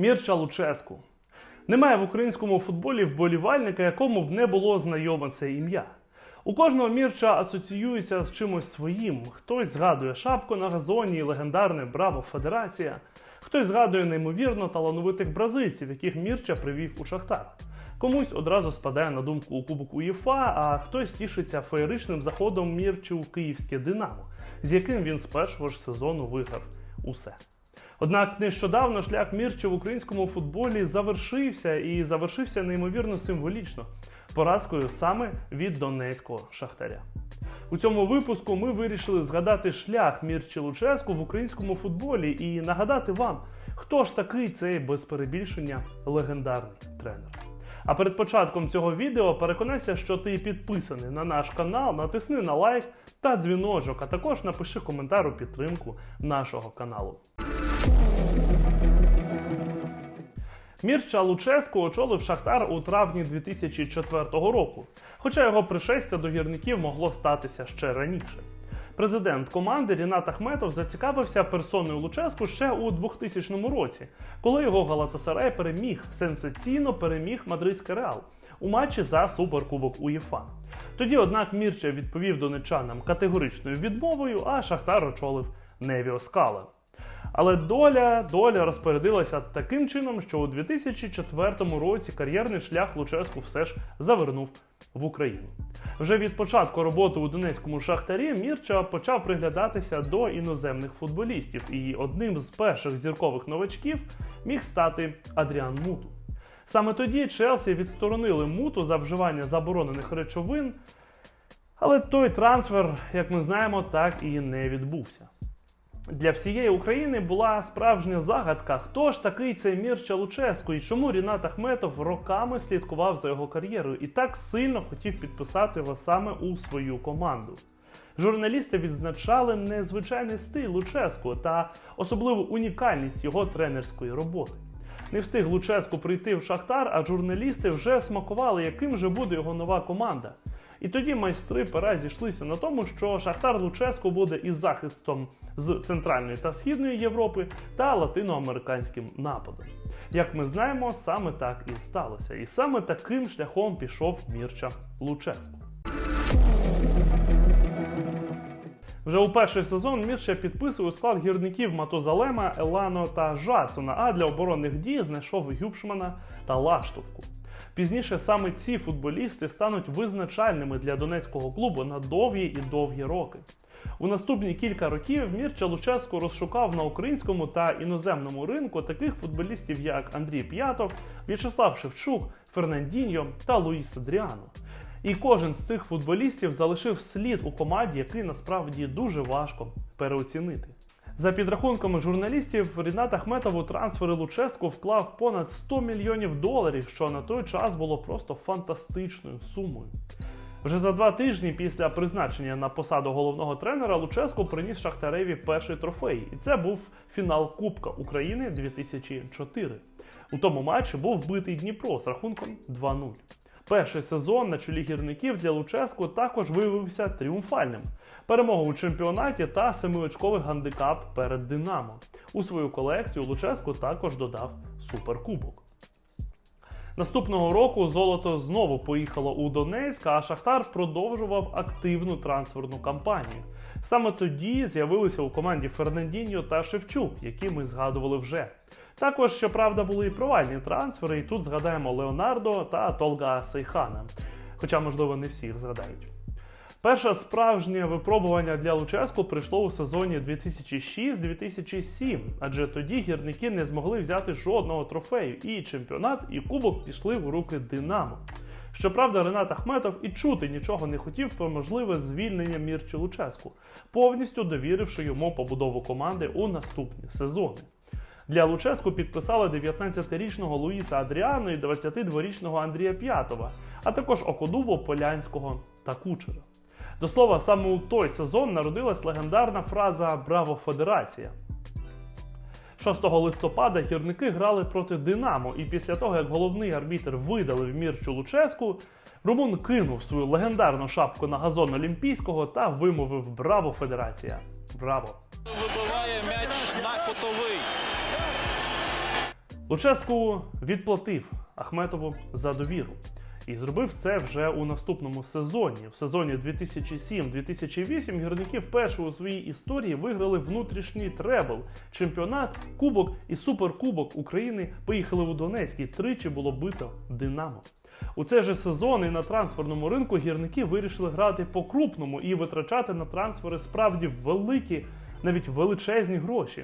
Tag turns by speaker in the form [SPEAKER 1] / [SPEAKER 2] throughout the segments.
[SPEAKER 1] Мірча Луческу. Немає в українському футболі вболівальника, якому б не було знайоме це ім'я. У кожного Мірча асоціюється з чимось своїм. Хтось згадує шапку на газоні і легендарне Браво Федерація. Хтось згадує неймовірно талановитих бразильців, яких Мірча привів у Шахтар. Комусь одразу спадає на думку у Кубок УЄФА, а хтось тішиться феєричним заходом Мірчі у київське Динамо, з яким він з першого ж сезону виграв усе. Однак нещодавно шлях Мірча в українському футболі завершився і завершився неймовірно символічно поразкою саме від донецького шахтаря. У цьому випуску ми вирішили згадати шлях Мірчі Луческу в українському футболі і нагадати вам, хто ж такий цей без перебільшення легендарний тренер. А перед початком цього відео переконайся, що ти підписаний на наш канал, натисни на лайк та дзвіночок, а також напиши коментар у підтримку нашого каналу. Мірча Луческу очолив Шахтар у травні 2004 року, хоча його пришестя до гірників могло статися ще раніше. Президент команди Рінат Ахметов зацікавився персоною Луческу ще у 2000 році, коли його Галатасарай переміг, сенсаційно переміг мадридський Реал у матчі за суперкубок УЄФА. Тоді, однак, Мірча відповів донечанам категоричною відмовою, а Шахтар очолив Невіо Скала. Але доля доля розпорядилася таким чином, що у 2004 році кар'єрний шлях Луческу все ж завернув в Україну. Вже від початку роботи у Донецькому шахтарі Мірча почав приглядатися до іноземних футболістів, і одним з перших зіркових новачків міг стати Адріан Муту. Саме тоді Челсі відсторонили муту за вживання заборонених речовин, але той трансфер, як ми знаємо, так і не відбувся. Для всієї України була справжня загадка, хто ж такий цей Мірча Луческу і чому Рінат Ахметов роками слідкував за його кар'єрою і так сильно хотів підписати його саме у свою команду. Журналісти відзначали незвичайний стиль Луческу та особливу унікальність його тренерської роботи. Не встиг Луческу прийти в Шахтар, а журналісти вже смакували, яким же буде його нова команда. І тоді майстри пера зійшлися на тому, що Шахтар Луческо буде із захистом з Центральної та Східної Європи та латиноамериканським нападом. Як ми знаємо, саме так і сталося. І саме таким шляхом пішов Мірча Луческо. Вже у перший сезон Мірча підписує склад гірників Матозалема, Елано та Жацуна, а для оборонних дій знайшов Гюбшмана та Лаштовку. Пізніше саме ці футболісти стануть визначальними для донецького клубу на довгі і довгі роки. У наступні кілька років Мірча Луческо розшукав на українському та іноземному ринку таких футболістів, як Андрій П'ятов, В'ячеслав Шевчук, Фернандіньо та Луїс Адріано. І кожен з цих футболістів залишив слід у команді, який насправді дуже важко переоцінити. За підрахунками журналістів, Рінат Ахметов у трансфери Луческу вклав понад 100 мільйонів доларів, що на той час було просто фантастичною сумою. Вже за два тижні після призначення на посаду головного тренера Луческо приніс Шахтареві перший трофей, і це був фінал Кубка України 2004. У тому матчі був вбитий Дніпро з рахунком 2-0. Перший сезон на чолі гірників для Луческу також виявився тріумфальним. Перемога у чемпіонаті та семиочковий гандикап перед Динамо. У свою колекцію Луческу також додав суперкубок. Наступного року золото знову поїхало у Донецьк, а Шахтар продовжував активну трансферну кампанію. Саме тоді з'явилися у команді Фернандіньо та Шевчук, які ми згадували вже. Також, щоправда, були і провальні трансфери, і тут згадаємо Леонардо та Толга Сейхана. Хоча, можливо, не всі їх згадають. Перше справжнє випробування для Луческу прийшло у сезоні 2006-2007, адже тоді гірники не змогли взяти жодного трофею, і чемпіонат, і кубок пішли в руки Динамо. Щоправда, Ренат Ахметов і чути нічого не хотів про можливе звільнення Мірчі Луческу, повністю довіривши йому побудову команди у наступні сезони. Для Луческу підписали 19-річного Луїса Адріану і 22-річного Андрія П'ятова, а також Окодуву, Полянського та Кучера. До слова, саме у той сезон народилась легендарна фраза Браво Федерація. 6 листопада гірники грали проти Динамо, і після того, як головний арбітр видалив Мірчу Луческу, Румун кинув свою легендарну шапку на газон Олімпійського та вимовив Браво Федерація! Браво!
[SPEAKER 2] Вибиває м'яч на котовий.
[SPEAKER 1] Луческу відплатив Ахметову за довіру. І зробив це вже у наступному сезоні. В сезоні 2007-2008 гірники вперше у своїй історії виграли внутрішній требл, чемпіонат, кубок і суперкубок України поїхали у Донецьк і тричі було бито Динамо. У цей же сезон і на трансферному ринку гірники вирішили грати по-крупному і витрачати на трансфери справді великі, навіть величезні гроші.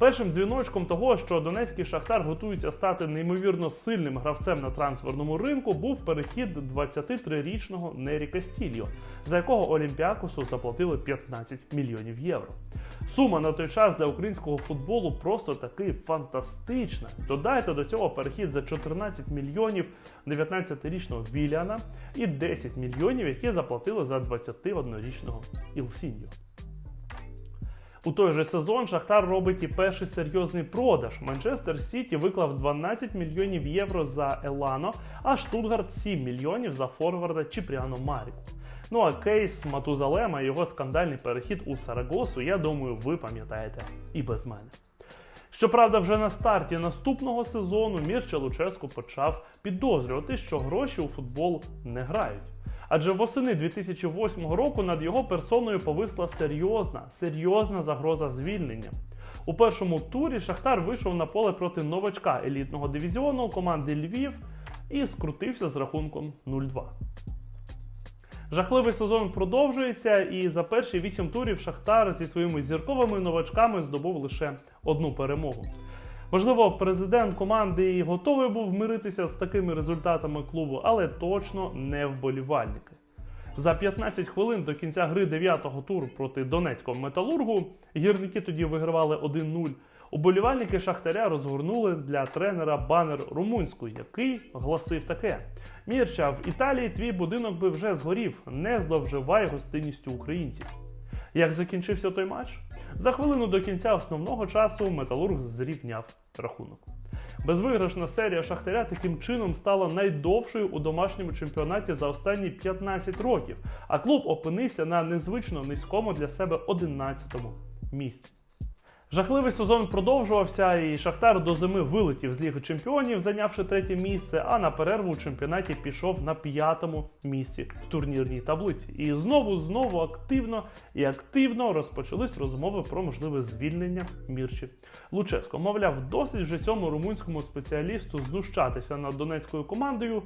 [SPEAKER 1] Першим дзвіночком того, що донецький шахтар готується стати неймовірно сильним гравцем на трансферному ринку, був перехід 23-річного Нері Кастільо, за якого Олімпіакосу заплатили 15 мільйонів євро. Сума на той час для українського футболу просто таки фантастична. Додайте до цього перехід за 14 мільйонів 19-річного Віляна і 10 мільйонів, які заплатили за 21-річного Ілсіньо. У той же сезон Шахтар робить і перший серйозний продаж. Манчестер Сіті виклав 12 мільйонів євро за Елано, а Штутгарт 7 мільйонів за форварда Чіпріано Маріку. Ну а кейс Матузалема і його скандальний перехід у Сарагосу, я думаю, ви пам'ятаєте і без мене. Щоправда, вже на старті наступного сезону Мірча Луческу почав підозрювати, що гроші у футбол не грають. Адже восени 2008 року над його персоною повисла серйозна, серйозна загроза звільнення. У першому турі Шахтар вийшов на поле проти новачка елітного дивізіону команди Львів і скрутився з рахунком 0-2. Жахливий сезон продовжується, і за перші вісім турів Шахтар зі своїми зірковими новачками здобув лише одну перемогу. Можливо, президент команди і готовий був миритися з такими результатами клубу, але точно не вболівальники. За 15 хвилин до кінця гри 9-го туру проти Донецького металургу гірники тоді вигравали 1-0. Уболівальники Шахтаря розгорнули для тренера банер румунською, який гласив таке: Мірча, в Італії твій будинок би вже згорів, не зловживай гостинністю українців. Як закінчився той матч? За хвилину до кінця основного часу металург зрівняв рахунок. Безвиграшна серія Шахтаря таким чином стала найдовшою у домашньому чемпіонаті за останні 15 років, а клуб опинився на незвично низькому для себе 11-му місці. Жахливий сезон продовжувався, і Шахтар до зими вилетів з Ліги Чемпіонів, зайнявши третє місце, а на перерву у чемпіонаті пішов на п'ятому місці в турнірній таблиці. І знову знову активно і активно розпочались розмови про можливе звільнення Мірчі Луческо. Мовляв, досить вже цьому румунському спеціалісту знущатися над донецькою командою.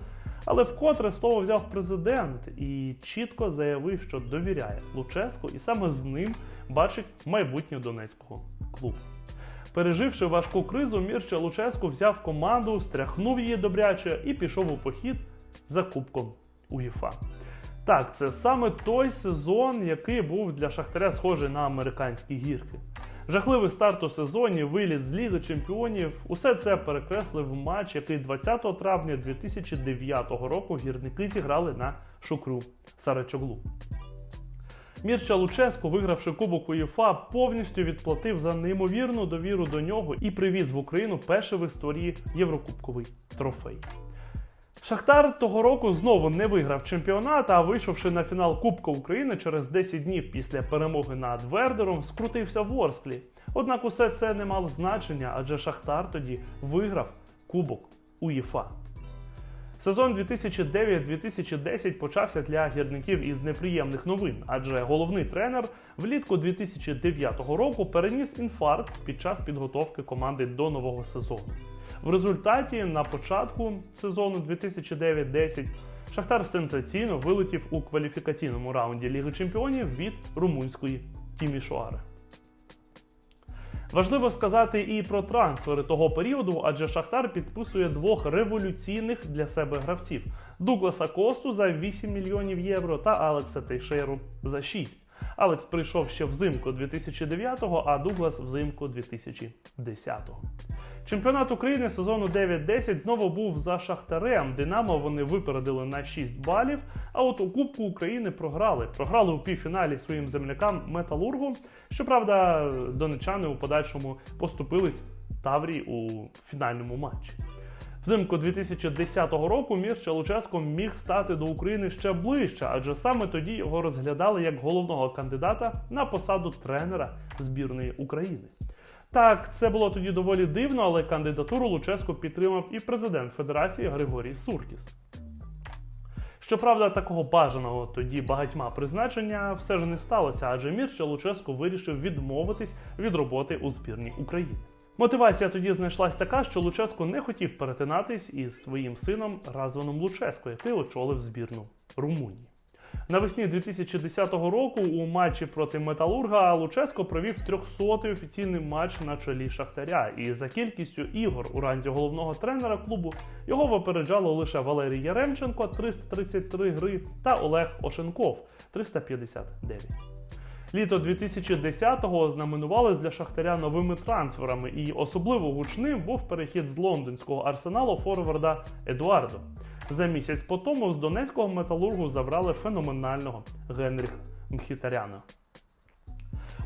[SPEAKER 1] Але вкотре слово взяв президент і чітко заявив, що довіряє Луческу, і саме з ним бачить майбутнє донецького клубу. Переживши важку кризу, Мірча Луческу взяв команду, стряхнув її добряче і пішов у похід за Кубком УЄФА. Так, це саме той сезон, який був для Шахтаря схожий на американські гірки. Жахливий старт у сезоні, виліт з Ліги Чемпіонів. Усе це перекреслив матч, який 20 травня 2009 року гірники зіграли на Шукру Сарачоглу. Мірча Луческу, вигравши Кубок УЄФА, повністю відплатив за неймовірну довіру до нього і привіз в Україну перший в історії Єврокубковий трофей. Шахтар того року знову не виграв чемпіонат, а вийшовши на фінал Кубка України через 10 днів після перемоги над Вердером, скрутився в Орсклі. Однак усе це не мало значення, адже Шахтар тоді виграв Кубок УЄФА. Сезон 2009-2010 почався для гірників із неприємних новин, адже головний тренер влітку 2009 року переніс інфаркт під час підготовки команди до нового сезону. В результаті на початку сезону 2009-10 Шахтар сенсаційно вилетів у кваліфікаційному раунді Ліги Чемпіонів від румунської Тімішоари. Важливо сказати і про трансфери того періоду, адже Шахтар підписує двох революційних для себе гравців: Дугласа Косту за 8 мільйонів євро та Алекса Тейшеру за 6. Алекс прийшов ще взимку 2009-го, а Дуглас взимку 2010-го. Чемпіонат України сезону 9-10 знову був за Шахтарем. Динамо вони випередили на 6 балів. А от у Кубку України програли. Програли у півфіналі своїм землякам Металургу. Щоправда, донечани у подальшому поступились Таврії у фінальному матчі. Взимку 2010 року Мірча Луческо міг стати до України ще ближче, адже саме тоді його розглядали як головного кандидата на посаду тренера збірної України. Так, це було тоді доволі дивно, але кандидатуру Луческо підтримав і президент Федерації Григорій Суркіс. Щоправда, такого бажаного тоді багатьма призначення все ж не сталося, адже Мірча Луческо вирішив відмовитись від роботи у збірній України. Мотивація тоді знайшлась така, що Луческо не хотів перетинатись із своїм сином Разваном Луческо, який очолив збірну Румунії. Навесні 2010 року у матчі проти Металурга Луческо провів 300-й офіційний матч на чолі Шахтаря, і за кількістю ігор у ранзі головного тренера клубу його випереджало лише Валерій Яремченко 333 гри та Олег Ошенков 359. Літо 2010-го ознаменувалось для Шахтаря новими трансферами, і особливо гучним був перехід з лондонського арсеналу форварда Едуардо. За місяць по тому з донецького металургу забрали феноменального Генріх Мхітаряна.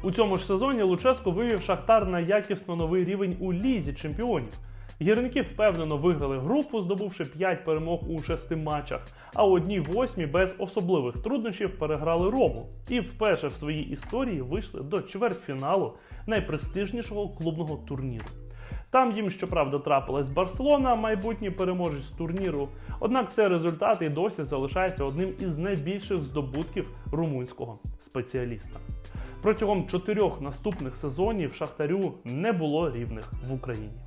[SPEAKER 1] У цьому ж сезоні Луческо вивів Шахтар на якісно новий рівень у лізі чемпіонів. Гірники впевнено виграли групу, здобувши 5 перемог у 6 матчах, а одній восьмій без особливих труднощів переграли Рому і вперше в своїй історії вийшли до чвертьфіналу найпрестижнішого клубного турніру. Там їм, щоправда, трапилась Барселона, майбутній переможець турніру. Однак цей результат і досі залишається одним із найбільших здобутків румунського спеціаліста. Протягом чотирьох наступних сезонів Шахтарю не було рівних в Україні.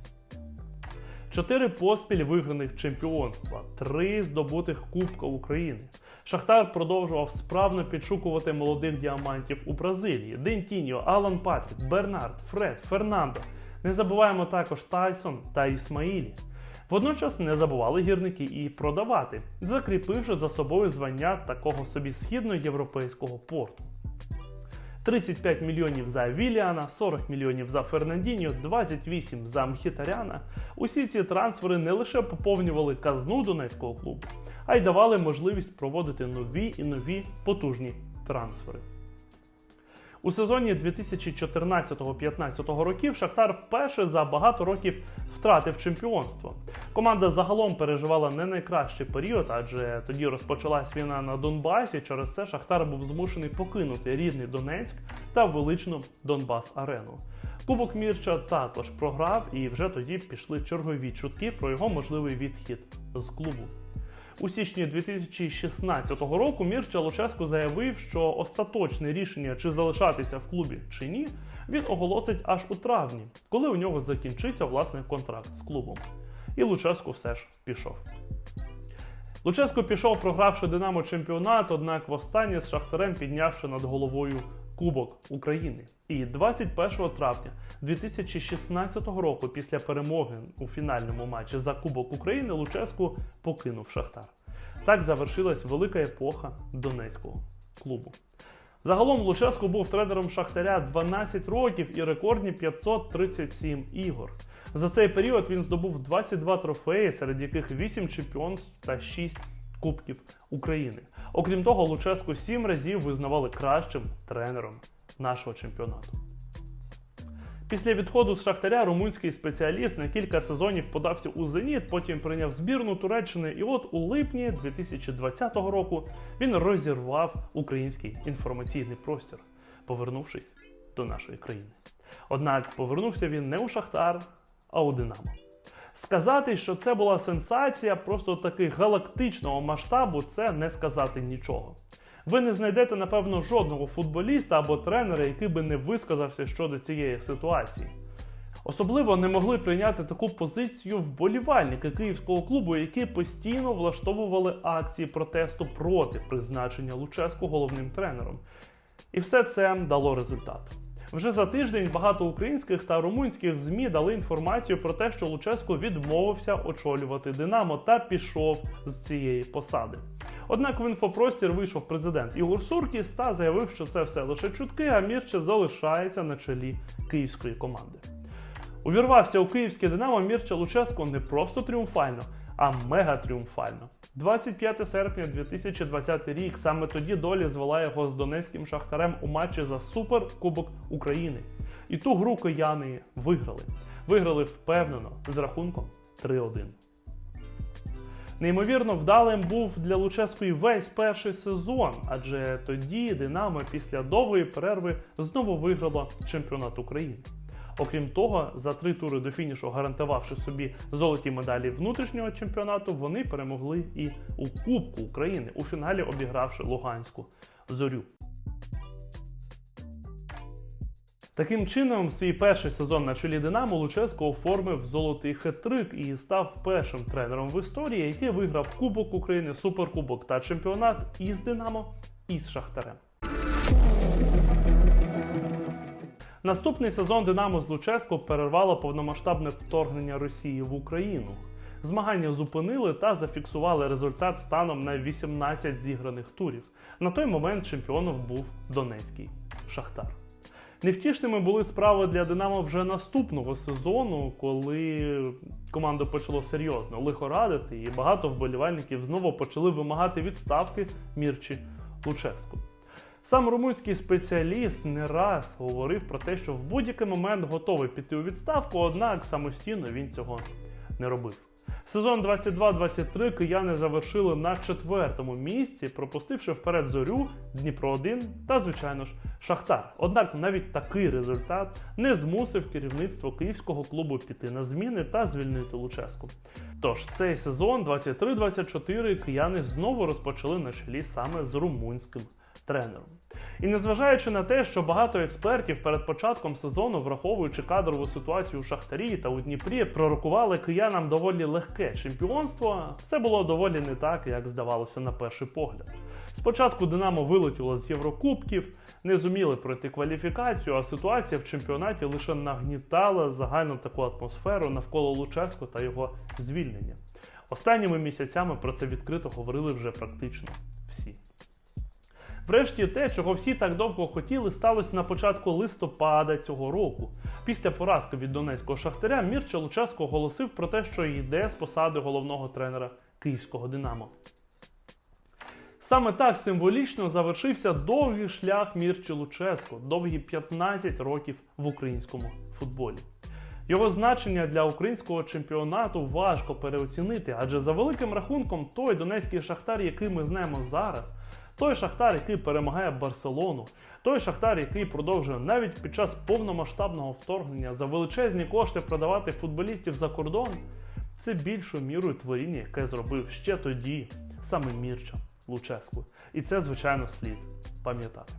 [SPEAKER 1] Чотири поспіль виграних чемпіонства, три здобутих Кубка України. Шахтар продовжував справно підшукувати молодих діамантів у Бразилії: Дентіньо, Алан Патрік, Бернард, Фред, Фернандо. Не забуваємо також Тайсон та Ісмаїлі. Водночас не забували гірники і продавати, закріпивши за собою звання такого собі східноєвропейського порту. 35 мільйонів за Віліана, 40 мільйонів за Фернандіньо, 28 за Мхітаряна. Усі ці трансфери не лише поповнювали казну донецького клубу, а й давали можливість проводити нові і нові потужні трансфери. У сезоні 2014-15 років Шахтар вперше за багато років втратив чемпіонство. Команда загалом переживала не найкращий період, адже тоді розпочалась війна на Донбасі. Через це Шахтар був змушений покинути рідний Донецьк та величну Донбас Арену. Кубок Мірча також програв, і вже тоді пішли чергові чутки про його можливий відхід з клубу. У січні 2016 року Мірча Луческо заявив, що остаточне рішення, чи залишатися в клубі чи ні, він оголосить аж у травні, коли у нього закінчиться власний контракт з клубом. І Луческо все ж пішов. Луческо пішов, програвши Динамо чемпіонат, однак востаннє з Шахтарем піднявши над головою Кубок України. І 21 травня 2016 року, після перемоги у фінальному матчі за Кубок України, Луческо покинув Шахтар. Так завершилась велика епоха Донецького клубу. Загалом Луческо був тренером Шахтаря 12 років і рекордні 537 ігор. За цей період він здобув 22 трофеї, серед яких 8 чемпіонств та 6 Кубків України. Окрім того, Луческо 7 разів визнавали кращим тренером нашого чемпіонату. Після відходу з Шахтаря румунський спеціаліст на кілька сезонів подався у Зеніт, потім прийняв збірну Туреччини, і от у липні 2020 року він розірвав український інформаційний простір, повернувшись до нашої країни. Однак повернувся він не у Шахтар, а у Динамо. Сказати, що це була сенсація просто таки галактичного масштабу, це не сказати нічого. Ви не знайдете, напевно, жодного футболіста або тренера, який би не висказався щодо цієї ситуації. Особливо не могли прийняти таку позицію вболівальники київського клубу, які постійно влаштовували акції протесту проти призначення Луческу головним тренером. І все це дало результат. Вже за тиждень багато українських та румунських ЗМІ дали інформацію про те, що Луческо відмовився очолювати Динамо та пішов з цієї посади. Однак в інфопростір вийшов президент Ігор Суркіс та заявив, що це все лише чутки, а Мірча залишається на чолі київської команди. Увірвався у київське Динамо Мірча Луческо не просто тріумфально, а мега тріумфально. 25 серпня 2020 рік саме тоді долі звела його з донецьким шахтарем у матчі за Суперкубок України. І ту гру кияни виграли. Виграли впевнено з рахунком 3-1. Неймовірно, вдалим був для Луческо весь перший сезон, адже тоді Динамо після довгої перерви знову виграло чемпіонат України. Окрім того, за три тури до фінішу, гарантувавши собі золоті медалі внутрішнього чемпіонату, вони перемогли і у Кубку України у фіналі, обігравши Луганську зорю. Таким чином, свій перший сезон на чолі Динамо Луческо оформив золотий хет-трик і став першим тренером в історії, який виграв Кубок України, Суперкубок та чемпіонат із Динамо і з Шахтарем. Наступний сезон Динамо з Луческо перервало повномасштабне вторгнення Росії в Україну. Змагання зупинили та зафіксували результат станом на 18 зіграних турів. На той момент чемпіоном був Донецький Шахтар. Невтішними були справи для Динамо вже наступного сезону, коли команду почало серйозно лихорадити, і багато вболівальників знову почали вимагати відставки Мірчі Луческу. Сам румунський спеціаліст не раз говорив про те, що в будь-який момент готовий піти у відставку, однак самостійно він цього не робив. Сезон 22-23 кияни завершили на четвертому місці, пропустивши вперед зорю, Дніпро 1 та, звичайно ж, Шахтар. Однак навіть такий результат не змусив керівництво київського клубу піти на зміни та звільнити Луческу. Тож цей сезон 23-24 кияни знову розпочали на чолі саме з румунським тренером. І незважаючи на те, що багато експертів перед початком сезону, враховуючи кадрову ситуацію у Шахтарі та у Дніпрі, пророкували киянам доволі легке чемпіонство, все було доволі не так, як здавалося на перший погляд. Спочатку Динамо вилетіло з Єврокубків, не зуміли пройти кваліфікацію, а ситуація в чемпіонаті лише нагнітала загальну таку атмосферу навколо Луческо та його звільнення. Останніми місяцями про це відкрито говорили вже практично. Врешті те, чого всі так довго хотіли, сталося на початку листопада цього року. Після поразки від донецького шахтаря Мірча Луческо оголосив про те, що йде з посади головного тренера київського Динамо. Саме так символічно завершився довгий шлях Мірчі Луческо, довгі 15 років в українському футболі. Його значення для українського чемпіонату важко переоцінити, адже за великим рахунком той донецький шахтар, який ми знаємо зараз, той шахтар, який перемагає Барселону, той шахтар, який продовжує навіть під час повномасштабного вторгнення за величезні кошти продавати футболістів за кордон, це більшою мірою творіння, яке зробив ще тоді саме Мірча Луческу. І це, звичайно, слід пам'ятати.